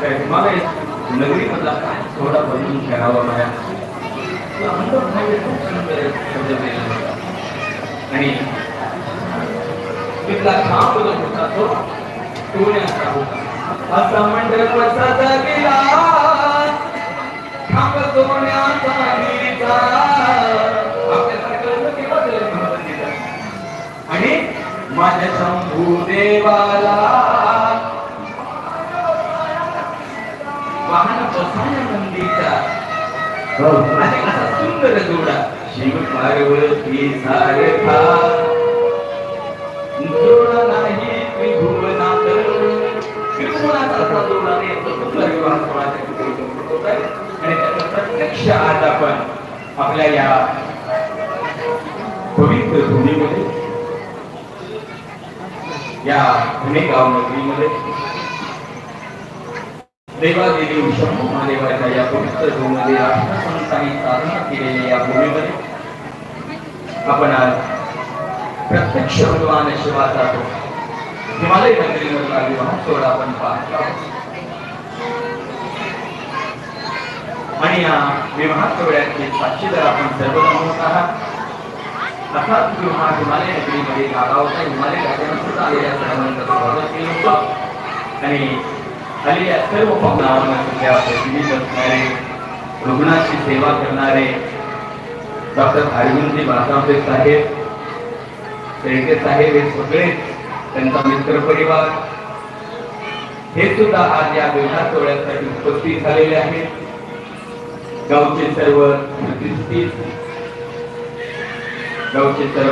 त्या हिमालय नगरीमधला काय थोडा बदलून खेळावा मला आणि तिथला खांब जो होता तो सोन्याचा होता असा मंडपाचा गेला आपल्यासारखं केव्हा आणि माझ्या शंभू देवाला वाहन बसाया नंदीचा आणि असा सुंदर जोडा शिव पार्वती सारखा जोडा नाही त्रिभुवनात असा जोडा नाही सुंदर विवाह होत आहे. आणि त्याचा प्रत्यक्ष आज आपण आपल्या या पवित्र भूमीमध्ये या पुणे गाव नगरीमध्ये देवादेवी शंभू महादेवाच्या या पवित्र भूमीमध्ये राष्ट्रसंतांनी साधना केलेल्या या भूमीमध्ये आपण आज प्रत्यक्ष भगवान शिवाचा तो हिमालय नगरीमधला विवाह सोहळा आपण पाहत आहोत आणि या विवाह सोहळ्याचे साक्षीदार आपण सर्वजण होत आहात अर्थात विवाह हिमालय नगरीमध्ये झाला होता हिमालय राज्यानं सुद्धा आलेल्या सर्वांचा स्वागत केलं होतं. आणि आलेल्या सर्व पाहुणाऱ्यांना सध्या प्रतिनिधी असणारे रुग्णाची सेवा करणारे डॉक्टर हरविंदजी बाळासाहेब साहेब शेळके साहेब हे सगळे त्यांचा मित्र परिवार. हे सुद्धा आज या वेळा सोहळ्यासाठी उपस्थित झालेले आहेत. गावचे सर्व प्रतिष्ठित गावचे सर्व